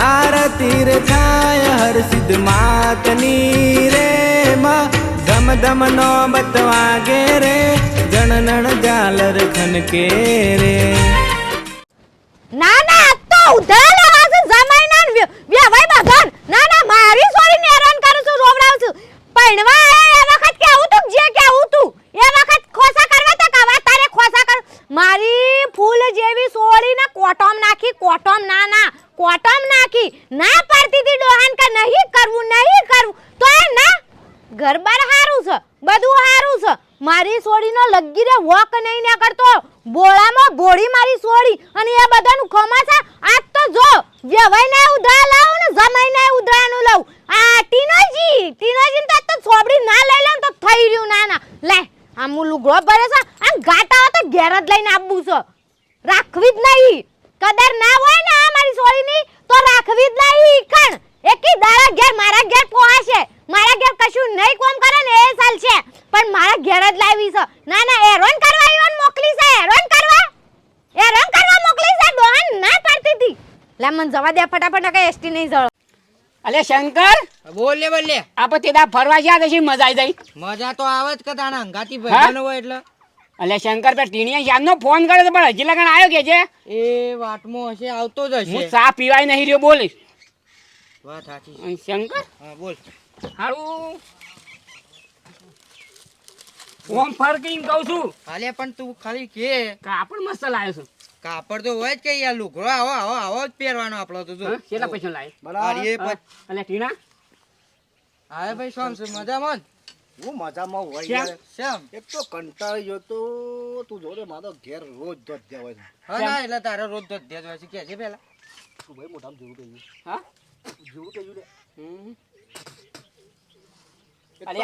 આરતી રે થાય, હર સિદ્ધ માતની રે માં. ધમ ધમ નો બતવાગે રે જણનણ ઝાલર ખનકે રે. ના ના તો ઉધા આવાજ જમાઈ ના ને વ્ય- વ્યવાય બધાન ના ના, મારી છોરીને હેરાન કરું છું, રોવડાવું છું. પૈણવા આયા એ વખત કેવું તું જે કેવું તું. એ વખત ખોસા કરવા તક આવા તારે ખોસા કર, મારી ફૂલ જેવી છોરીને કોટમ નાખી, કોટમ ના ના. કોટમ નાખી. ના પાડતી હતી ડોહાન કે નહીં કરવું નહીં કરવું. તો એ ના, ઘરબાર હારું છે, બધું હારું છે. મારી સોડીનો લગી વોક નહીં ના કરતો. બોળામાં બોળી મારી સોડી અને એ બધાનું ખમાસા આજ તો જો વ્યવાઈ ને ઉધરા લાવ ને જમાઈ ને ઉધરાનું લાવું. આ ટીનોજી ટીનોજી તો તો છોબડી ના લઈ લે તો થઈ રહ્યું ના ના. લે, આ મુ લુગડો ભરે છે. આ ગાટા તો ઘેર જ લઈને આવવું છે. રાખવી જ નહીં. કદર ના હોય તો ઈ કણ? એકી દારા ઘેર મારા ઘેર પોહાશે. મારા ઘેર કશું નહીં કોમ કરે ને એ સાલ છે. પણ મારા ઘેર જ લાવી છે. ના ના એરોન કરવા ઈવન મોકલી છે એરોન કરવા. એરોન કરવા મોકલી છે દોહન ના પાડતી હતી લે મને જવા દે ફટાફટ કે એસટી નહીં જળો. અલે શંકર? બોલે બોલે. બોલ લે દા ફરવા ગયા પછી મજા આવી જાય. મજા તો આવે જ કે તાણા હંગાતી ભાઈનો હોય એટલે. અલે શંકર પે ટીણીએ શામનો ફોન કર્યો તો પણ હજી લગન આવ્યો કે છે? એ વાટમાં હશે આવતો જ હું હશે ચા પીવાય નહીં રહ્યો બોલીશ. વાત સાચી શંકર? હા બોલ. હારું. ઓમ ફરકીન કહું છું. હાલે પણ તું ખાલી કે. કાપડ મસ્ત લાવ્યો છું. કાપડ તો હોય જ કે યાર લુગડો આવો આવો આવો જ પહેરવાનો આપણો તો જો. કેટલા પૈસા લાવ્યો બરાબર. એ પણ ટીણા? હા ભાઈ શું મજામાં હું મજામાં હોય યાર. શેમ? એક તો કંટાળી ગયો તો તું જોડે મારો ઘેર રોજ દોધ દેવાય છે. હા ના એટલે તારે રોજ તો જ હોય છે. કે છે પેલા? તું ભાઈ મોઢામાં જેવું કહ્યું હા? જેવું કહ્યું અરે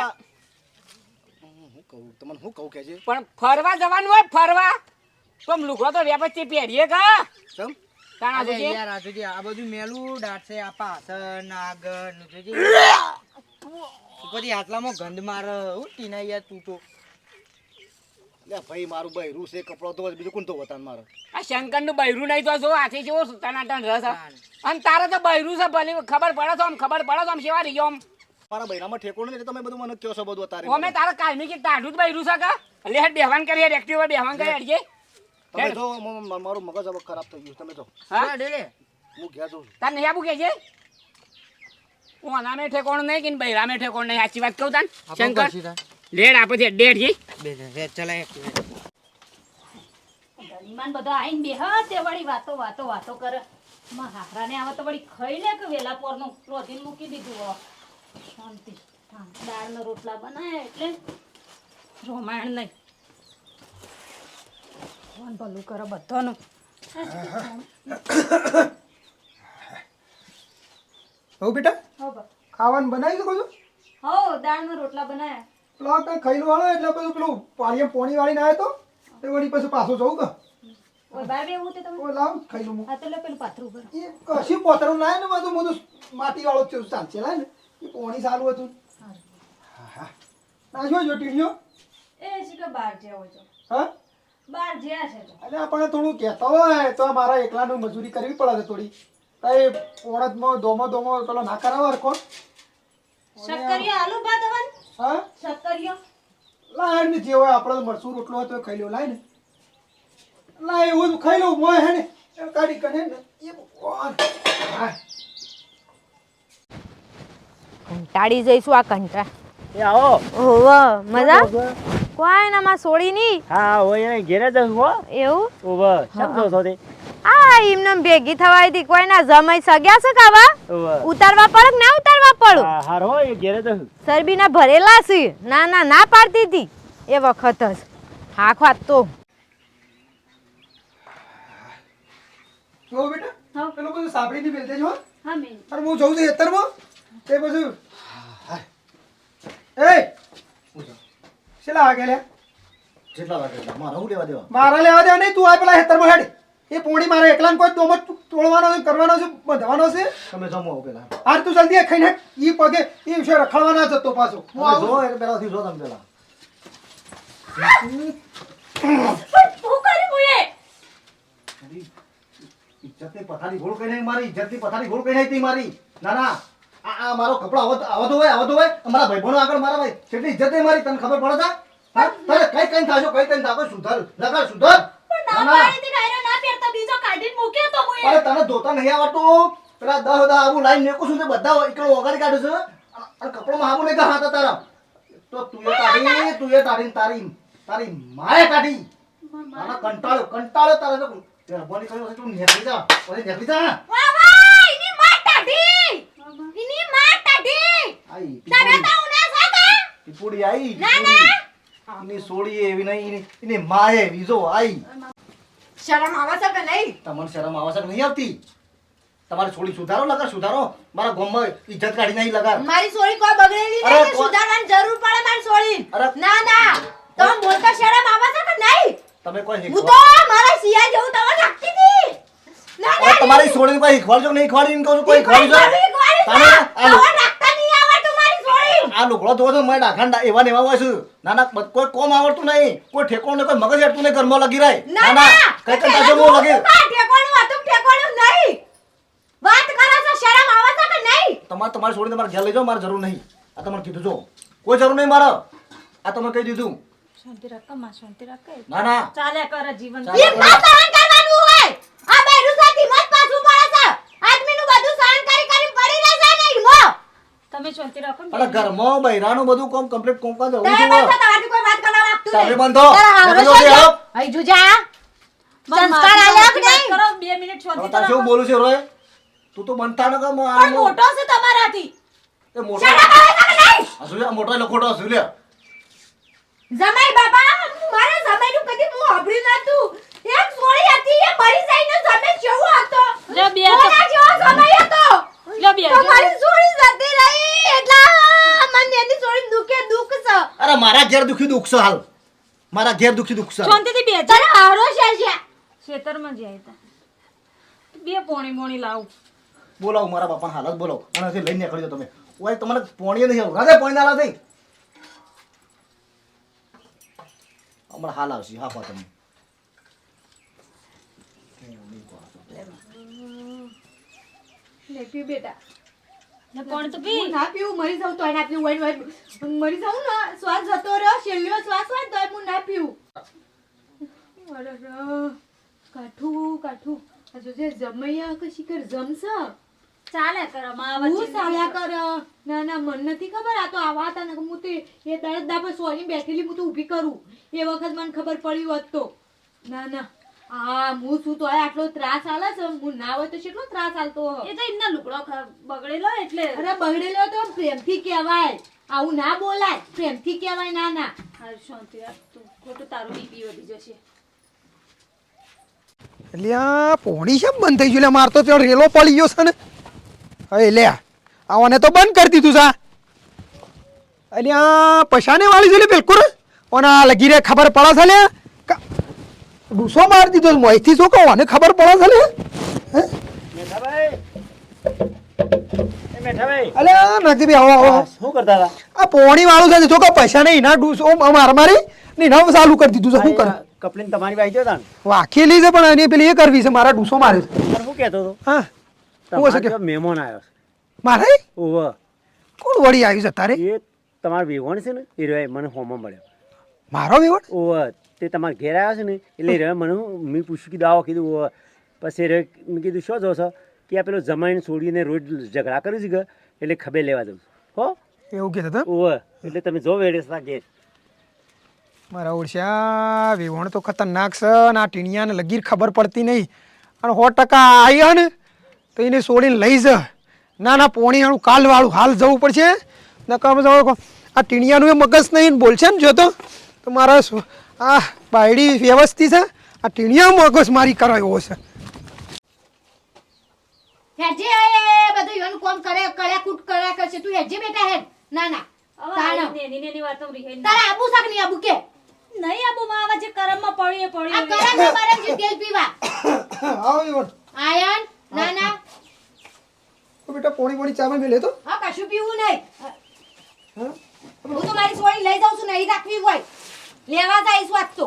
હું કહું તમને હું કહું કે છે? પણ ફરવા જવાનું હોય ફરવા. આમ લુગડો તો વ્યવસ્થિત પહેરીએ કા? તાણા યાર આ જોજે આ બધું મેલું દાટશે આ પાછળ ને આગળ ઉપરથી આટલામાં ગંધ મારે હું ટીના યાર તું તો. લે ભાઈ મારું બૈરું છે કપડો તો બીજું કોણ તો વતન મારો? આ શંકરનું બૈરું નહીં તો જો આથી જેવો ટનાટન રસ. અને તારે તો બૈરું છે ભલે ખબર પડે તો આમ ખબર પડે તો આમ સેવા રહી આમ. મારા બૈરામાં ઠેકો નથી તમે બધું મને કયો છો બધું તારે અમે તારે કાયમી કે તાઢું જ બૈરું છે કા? એટલે હેડ બેહવાન કરી હેડ એક્ટિવા બેહવાન કરી અડજે તમે જો મારું મગજ હવે ખરાબ થઈ ગયું તમે જો. હા? ડેલે. હું ઘેર જઉં છું. તાર નહીં કે છે હું અનામે ઠેકોણ નહીં કે ને બૈરામે ઠેકોણ નહીં સાચી વાત કહું તાન? શંકર લેડ આપો છે ડેડ જી બે રે ચલાય ધનીમાન બધા આઈને બેહ તે વળી વાતો વાતો વાતો કરે. માં હારાને આવે તો વળી ખઈ લે કે વેલા પોરનું? ક્લોધીન મૂકી દીધું હો. શાંતિ. દાળના રોટલા બનાય એટલે રોમાણ નહીં. ભગવાન ભલું કરો બધાનું. હો બેટા? ખાવાનું બનાવી શકો છો? હો દાળના રોટલા બનાયા. પેલો કઈ ખાઈ વાળો એટલે પછી પેલું પાણી પોણી વાળીને આવ્યો તો? તે વળી પછી પાછો જવું કે? ઓય બાર બેવું તે તમે? ઓય લાવ ખાઈ લઉં હું. આ તો લે પેલું પાથરું ભરો એ કશું પોતરું લાય ને બધું બધું માટી વાળો છે ચાલશે લાય ને. એ પોણી સારું હતું. હા. હા ના જો જો ટીડીઓ? એ છે કે બાર છો. હા? બાર જ્યાં છે એટલે આપણને થોડું કહેતા હોય તો મારા એકલાનું મજૂરી કરવી પડે છે થોડી. એ પોણતમાં દોમો દોમો પેલો ના કરાવો કોણ શક્કરિયો આલુ ભાત હવન? હા? શક્કરિયો. લાય ને જે હોય આપણે મરસું રોટલો હોય તો એ ખાઈ લો લાય ને. લાય એવું ખાઈ લઉં મોય હે ને. કાઢી કને ને. એ ભગવાન. હા. કંટાળી જઈશું આ કંટા એ આવો. ઓહો મજા? કોઈ ના માં સોડી ની હા હોય ઘેરે જ હો. એવું? ઓવર સમજો છો તે આ એમને ભેગી થવાય હતી કોઈ ના જમાઈ સગ્યા છે કાવા ઉતારવા પડે ના ઉતારવા પડું? હાર હો એ ઘેરે જ સરબીના ભરેલા છે. ના ના ના પાડતી હતી એ વખત જ. હા ખાત તો. જો બેટા પેલો બધું સાંભળીને બેલ દેજો હો. હા મેં અરે હું જઉં છું ખેતરમાં. તે બધું એ! શેલા આગે લે જેટલા લાગે મારા હું લેવા દેવા? મારા લેવા દેવા નહીં તું આ પેલા ખેતરમાં હેડ. એ પોણી મારે એકલાને કોઈ દોમો તોડવાનો છે કરવાનો છે બંધવાનો છે? તમે જમો આવો પેલા. હાર તું જલ્દી ખાઈને ઈ પગે ઈ વિશે રખડવાના જતો પાછો. હું આવું. જો એટલે પેલાથી જો તમે પેલા. હું કરી મુએ? ઇજ્જતની પથારી ગોળ કઈ નહીં મારી ઇજ્જતની પથારી ગોળ કઈ નહીં મારી. ના ના. આ આ મારો કપડો આવો આવો હોય હોય. અમારા ભાઈબંધો આગળ મારા ભાઈ. કેટલી ઇજ્જત નહીં મારી તને ખબર પડે છે? હા? તારે કઈ કઈ થાશો કઈ કઈ થાશો? સુધર લગા સુધર. ના ના કાઢીને મૂકે તો હું અરે તને ધોતા નહીં આવડતું? પેલા દસ દસ આવું લાઈન મેકું છું તે બધા એકલો વગાડી કાઢું છું. અને કપડામાં આવું નહીં હાથ તારા. તો તું એ કાઢી તું એ કાઢી તારી તારી માએ કાઢી. આના કંટાળો કંટાળો તારે તો રબોની કર્યો તું નીકળી જા પછી નીકળી જા. વાહ વાહ એની માં ટાઢી એની માં ટાઢી આઈ તમે પીપુડી તો ઉના સાકા પીપુડી આઈ ના, પીપુડી. એની સોડી એવી નહીં એની માએ બીજો આઈ. શરમ આવે છે કે નહીં? તમને શરમ આવે છે નહીં આવતી? તમારે છોડી સુધારો લગા સુધારો. મારા ગામમાં ઇજ્જત કાઢી નહીં લગા મારી સોળી કોઈ બગડેલી નહીં સુધારવાની જરૂર પડે મારી સોળી. ના ના. તમે બોલતા શરમ આવે છે કે નહીં? તમે કોઈ હું તો મારા સિયા જેવું તમે નાખતી હતી. ના હવે ના તમારી સોળીને કોઈ શીખવાડજો નહીં શીખવાડી એમ કહું કોઈ શીખવાડજો તમે આ લો- નાખતા નહીં આવડતું મારી સોળી આ લુગડો ધોવો છો મારે ડાઘાંડા એવા ને એવા હોય છે. ના ના કોઈ કોમ આવડતું નહીં. કોઈ ઠેકોણ નહીં કોઈ મગજ હેઠતું નહીં ઘરમાં લગી રહે. ના ના કઈ કઈ તાજો બહુ લગે. ઠેકોણું હતું ઠેકોણું નહીં? વાત કરો છો શરમ આવે છે કે નહીં? તમારે તમારી છોડીને મારે ઘેર લઈ જાઓ મારે જરૂર નહીં. આ તમારે કીધું છો કોઈ જરૂર નહીં મારે. આ તમે કહી દીધું. શાંતિ રાખમાં શાંતિ રાખ. ના ના. ચાલે કરે જીવન. એ ના કરવાનું હોય આ બેરું સાથી મત પાછું પડે છે આદમીનું બધું સહન કરી કરી પડી રહે છે ને ઈમો તમે શાંતિ રાખો ને ઘરમાં બૈરાનું બધું કામ કમ્પ્લીટ કોમ કાજ હોવું તમે જોઈએ કોઈ વાત કરવા માંગતું તમે બંધો. તારા. અહીં જોજા. સંસ્કાર આલ્યા કે નહીં? કરો બે મિનિટ શાંતિ તાર તો શું બોલું છે રોય? તું તો બનતા ન કર પણ મોટો છે તમારાથી. એ મોટો છે કે છે? આ મોટો એટલે ખોટો જમાઈ બાબા મારે જમાઈનું કદી હું સાંભળ્યું નતું એક સોળી હતી એ મરી જઈને જમે જેવો હતો. લે બે તો- જેવો જમાઈ હતો? લે બે તો મારી સોળી જતી રહી. એટલા મને એની સોળી દુખે દુખ છે. અરે મારા ઘેર દુખી દુખ છે હાલ. મારા ઘેર દુખી દુખ છે. શાંતિથી બે તારે હારો છે છે ખેતરમાં જાય તા. બે પોણી મોણી લાવ. બોલાવો મારા બાપાને હાલત બોલાવો. અને લઈને નીકળી તમે. ઓય તમારે પોણી નહીં આવું. રાધે પોણી ના લાવ થઈ હમણાં હાલ આવશે. હા પા તમે. લે બેટા. કોણ તો પી? ના પીવું મરી જાઉં તો ના પીવું વાઈન વાઈન મરી જાઉં ને શ્વાસ જતો રહ્યો છેલ્લો શ્વાસ હોય તો હું ના પીવું. અરે કાઠું કાઠું. આ જે જમૈયા કશી કર જમશે? ચાલે કર હું વચ્ચે કર? ના ના મન નથી ખબર. આ તો આવા હતા ને હું તો એ દર્દ દાબે સોની બેઠેલી હું તો ઊભી કરું. એ વખત મને ખબર પડી હોત તો. ના ના. આ હું શું તો આટલો ત્રાસ આલે છે? હું ના હોય તો કેટલો ત્રાસ આલતો એ તો એમના લુગડો બગડેલો એટલે. અરે બગડેલો તો પ્રેમથી કહેવાય. આવું ના બોલાય. પ્રેમથી કહેવાય ના ના. હાલ શાંતિ તું. ખોટું તારું બીપી વધી જશે. એટલે આ પોણી કેમ બંધ થઈ ગયું? લે માર તો ત્યાં રેલો પડી ગયો છે ને. હવે લે આવાને તો બંધ કરી દીધું છે એટલે આ પૈસાને વાળી છે લે બિલકુલ. આ લગી રે ખબર પડે છે લે. ડૂસો મારી દીધો. મોંથી શું કહું? આને ખબર પડે છે લે હે? અલે આ આવો આવો. શું કરતા હતા આ પોણી વાળું છે કે પૈસા નહીં ના ડૂસો માર મારી ને એના ચાલુ કરી દીધું છે. શું કર? કપલીને તમારી વાઈ ગયો તાન વાખેલી છે પણ એની પેલી એ કરવી છે મારા ડૂસો મારે છે. શું કહેતો હતો હા. હું હશે મહેમાન આવ્યો મારે? ઓવ કોણ વળી આવ્યું છે તારે? એ તમારો વેવણ છે ને એ મને હોમમાં મળ્યો. મારો વેવડ ઓવ તે તમારા ઘેર આવ્યા છે ને એટલે રે મને મેં પૂછ્યું કીધું આવો કીધું પછી રે મેં કીધું શું જો છો કે આ પેલો જમાઈને છોડીને રોજ ઝઘડા કર્યું છે કે એટલે ખબર લેવા દઉં. હો? એવું કહેતા હતા? ઓહ એટલે તમે જો વેડે હતા ઘેર. મારા ઓળશ્યા વેવણ તો ખતરનાક છે અને આ ટીણિયાને લગીર ખબર પડતી નહીં. અને સો ટકા આવ્યા ને તો એને છોડીને લઈ જ. ના ના પોણી પોણીવાળું કાલવાળું હાલ જવું પડશે. જવું આ ટીણિયાનું એ મગજ નહીં બોલશે ને જોતો તો. મારા આ બાયડી વ્યવસ્થિત છે. આ ટીણિયા મગજ મારી કરો એવો છે હેજે એ બધું યોન કોમ કરે કર્યા કૂટ કર્યા કરશે. તું હેજે બેટા હે ના ના. હવે તાણો. નેની નેની વાતો રિહાઈ તારા આબુ શાક નહીં આબુ કે? નહીં આપું માં આવા જે પડ્યું એ આ પડ્યું કરે મારે જે તેલ પીવા. આવો આયન ના ના. બેટા પોણી પોણી ચાવલ મેં લેતો. હા કશું પીવું નહીં. હા. હું તો મારી સોળી લઈ જાઉં છું નહીં રાખવી હોય. લેવા જઈશ વાત તો.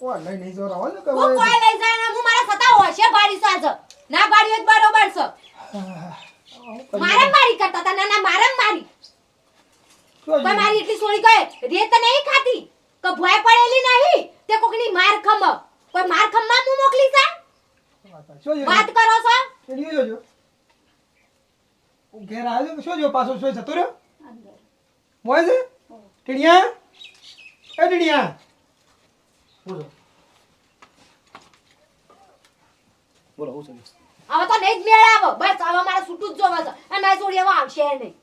ઓ લઈ નહીં જવા આવો ને હું કોઈ લઈ જાય ને હું મારા સતા હોશે બારી સાજ. ના બારી જ બરોબર છે. મારે મારી કરતા તા ના મારી શું પણ મારી એટલી સોળી કહે રેત નહીં ખાતી કે ભોય પડેલી નહીં તે કોકની માર ખમ. કોઈ માર ખમમાં હું મોકલી સા વાત કરો છો? ટીણીઓ જોજો. ઘેર આવ્યો શું જો પાછો શું જતો રહ્યો? મોય છે? ટીણિયા? એ ટીણિયા બોલો. બોલો હું છે હવે તો નહીં જ મેળ આવો બસ હવે મારે છૂટું જ જોવે છે. અને મારી સોળી હવે આવશે નહીં.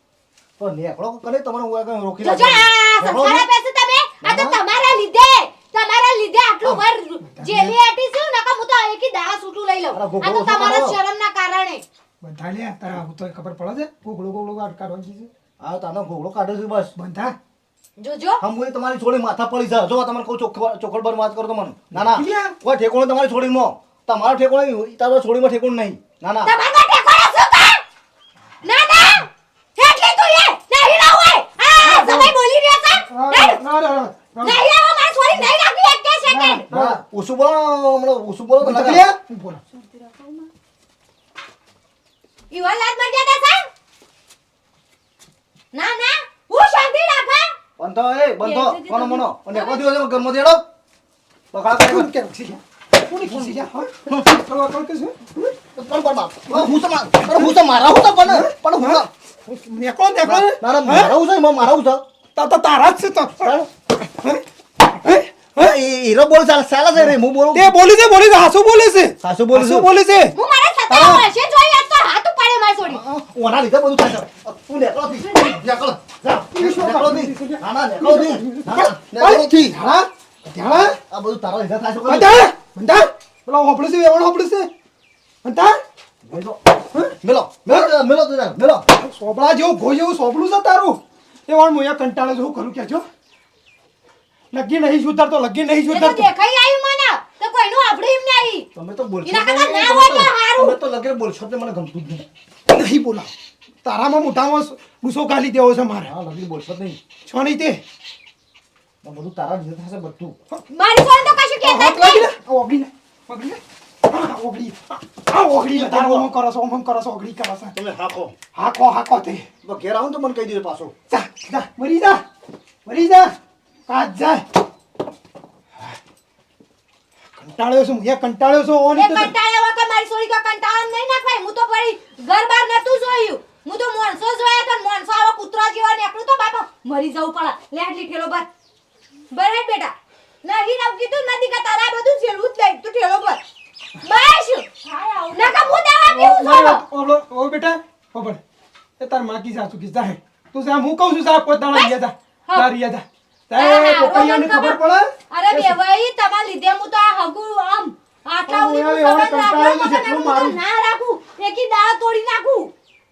તો નેકળો કરે તમને હું આગળ રોકી જોજો આ સંસ્કાર આપે છે તમે? આ તો તમારા લીધે. તમારા લીધે આટલું વર જેલી આટી છું નકા હું તો એકી દાડા છૂટું લઈ લઉં. આ તો તમારા શરમ શરમના કારણે. બંધા લે તારા હું તો ખબર પડે છે? ગોગળો ગોગળો કાઢવાની છે. આ તાનો ગોગળો કાઢે છે બસ. બંધા? જોજો. હમ બોલી તમારી છોડી માથા પડી છે જો તમને કહું ચોખ્ખો ચોખડ પર વાત કરો તો મને. ના ના. કોઈ ઠેકોણું તમારી છોડીમાં તમારો ઠેકોણું તારો છોડીમાં ઠેકોણ નહીં. ના ના. તમારો ટેકોડા શું કા ના ના. એટલે તું એ. નહીં ના હોય આ સમય બોલી રહ્યા છે. ના ના ના. નહીં આવો મારી છોડી નહીં રાખી એક કે સેકન્ડ ના. ઓછું બોલો હમણો ઉસુ બોલો તો ના તકલીફ? હું બોલો ઈવન લાજ મર્યાદા છે? ના ના. હું શાંતિ રાખા બંધો એ બંધો. કોનો મોનો અને કોદી દિવસ ઘરમાં દેડો બગાડ કરે કોણ કે રક્ષી છે? કોની ખુશી છે? હા? કરવા કોણ કે છે? પણ પણ બાપ હું તો માર- અરે હું તો મારા હું તો પણ પણ હું મે કોણ દેખો મારા ના મારા હું છે મારા હું છે. તા તા તારા જ છે તો. હીરો બોલ ચાલ ચાલે છે રે હું બોલું તે બોલી છે બોલી છે હાસુ બોલે છે. હાસુ બોલે છે. હાસુ બોલે છે. હું મારા સતારા વર્ષે જોઈ આજ તો હાથ ઉપાડ્યો મારી છોડી ઓના છે છે એવણ છે સોપડા જેવું ભોય જેવું સોપડું છે તારું એ વાળ હું અહીંયા કંટાળે જેવું કરું કેજો લગી નહીં. સુધરતો લગી નહીં સુધરતો દેખાઈ આવ્યું મને તમે તો બોલશો તમે તો-. લગે બોલશો તે મને ગમતું જ નહીં. નહીં બોલાવ. તારામાં મોટામાં ગુસ્સો કાઢી દેવો છે મારે. હા લગે બોલશો નહીં. છો નહીં તે? બધું તારા લીધે થશે બધું. મારી ફોન તો કશું કે હાથ લાગી નહીં. ને ઓગળી ને ઓગળી ને આ ઓગળી. આ ઓગળી ને તારો ઓમ કરો છો ઓમ કરો છો ઓગળી કરો છો. તમે હાકો. હાકો હાકો તે. તો ઘેર આવો તો મને કહી દેજો પાછો. જા જા મરી જા. મરી જા. કાચ જાય કંટાળ્યો છું. હું કંટાળ્યો છું? ઓની એ કંટાળ્યો કંટાળ્યા વગર મારી સોરી કો કંટાળો નહીં નાખવાય. હું તો ફરી ઘર બાર નતું જોયું. હું તો મોણસો જોયા તો મોણસો આવો કૂતરા જેવા નીકળું તો બાપા મરી જવું પડે. લેડલી ઠેલો પર બરાબર બેટા. નહીં રાવ કીધું નથી કે તારા બધું જેલું જ લઈ તું ઠેલો પર બસ. નકા હું દવા પીવું છું. ઓલો ઓ બેટા. ખબર એ તારમાં કી સાસુ કી જાહે તું જા હું કહું છું જા પોત દાડા જા. તારી જા. તારે ના, રોમન ખબર પડે? અરે બેવાઈ તમારા લીધે હું તો આ હગુ આમ આટલા હું સુધી એવો છે કંટાળેલો જેટલું વગર મારું. ના રાખું એકી દાળ તોડી નાખું.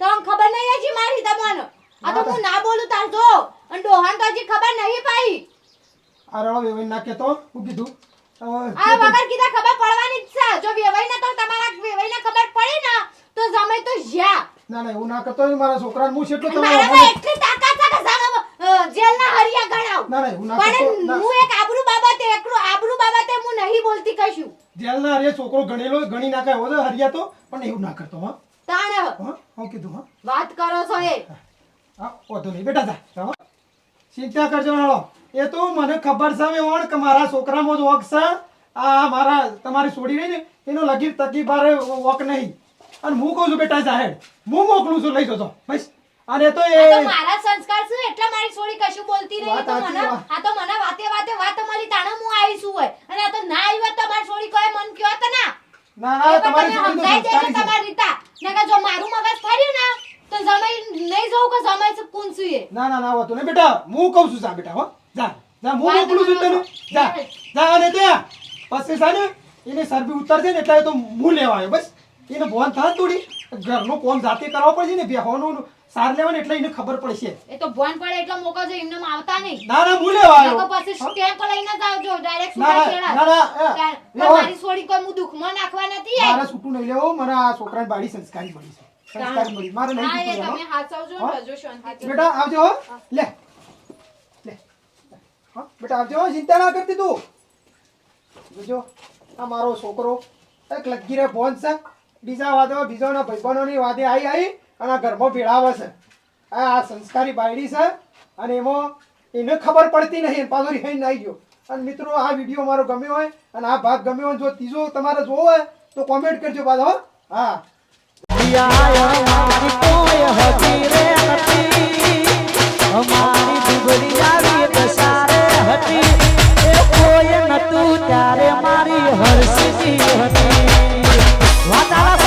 તમને ખબર નહીં હજી મારી તમને આ તો હું ના. બોલું તાર જો અને ડોહાન તો હજી ખબર નહીં પાઈ અરે રળો વેવાઈ ના કેતો હું કીધું. આ વગર કીધા ખબર પડવાની જ છે. જો વેવાઈ ના તો તમારા વેવાઈ ના ખબર પડે ને તો જમે તો જ્યા. ના ના એવું ના કરતો મારા છોકરાને હું છે એટલો અને તમારો એટલી તાકાત છે કે જેલના હરિયા ગણાવ. ના ના એવું ના કરતો પણ હું એક આબરૂ બાબતે એકલું આબરૂ બાબતે હું નહીં બોલતી કશું જેલના અરે છોકરો ગણેલો ગણી નાખાય. હોય તો હરિયા તો? પણ એવું ના કરતો હા. તાણ. હા હું કીધું હા. વાત કરો છો એ. હા ઓધો નહીં. બેટા જા. ચિંતા કરજો હાલો. એ તો મને ખબર છે હવે ઓણ કે મારા છોકરામાં જ વોક છે. આ મારા તમારી છોડી રહી ને એનો લગી તકી બારે વોક નહીં. અને હું કહું છું બેટા જાહેર હું મોકલું છું લઈ જજો. બસ. અને તો એ મારા સંસ્કાર છે એટલે મારી છોડી કશું બોલતી નહીં. તો મને આ તો મને વાતે વાતે વાત તમારી તાણે હું આવી છું હોય અને આ તો ના આવી હોત તો મારી છોડી કોઈ મન કયો તો ના ના ના એ પણ તમારી તમે છોડી તો સમજાઈ દેજો તમારી રીતા. નકર જો મારું મગજ ફર્યું ને તો જમાઈ નહીં જવું કે જમાઈ છે કોણ છું ના ના ના વાતો ને બેટા. હું કહું છું જા બેટા હો. જા જા હું મોકલું છું. તને. જા જા અને ત્યાં. પછી છે ને એને સરબી ઉતરશે ને એટલે તો હું લેવા આવ્યો બસ. એને ભોન થોડી. ઘરનું કોમ જાતે કરવા પડશે ને બેહોનું સાર લેવાને એટલે એને ખબર પડશે. એ તો ભણ પડે એટલે મોકો જો એમને આવતા નહીં. ના ના હું લેવા આવ્યો. પછી સ્ટેમ્પ લઈને જ આવજો? ડાયરેક્ટ ના, સુધા ના, ના, ના, એ, તાર- લેવા. મારી છોડી કોઈ હું દુખમાં નાખવા નથી આવી. મારા છૂટું નહીં લેવો મારા આ છોકરાને બાડી સંસ્કારી મળી છે. સંસ્કાર મળી. મારે નહીં હા, તમે હાથ આવજો ને શાંતિ બેટા આવજો લે. લે. હા બેટા આવજો ચિંતા ના કરતી તું. જોજો આ મારો છોકરો. એક લગી રે ફોન છે. બીજા વાદો બીજાના ભાઈબંધોની વાદે આવી આવી અને આ ઘરમાં ભેળાવે છે. આ સંસ્કારી બાયડી છે અને એમાં એને ખબર પડતી નહીં પાછો રિહાઈ આવી ગયો અને મિત્રો, આ વીડિયો મારો ગમ્યો હોય અને આ ભાગ ગમ્યો હોય, જો ત્રીજો તમારે જોવો હોય, તો કોમેન્ટ કરજો પાછો, હા. અમારી દુબળી આવી દસારે હતી એ કોઈ નતું ત્યારે મારી હરસી હતી વાતાવરણ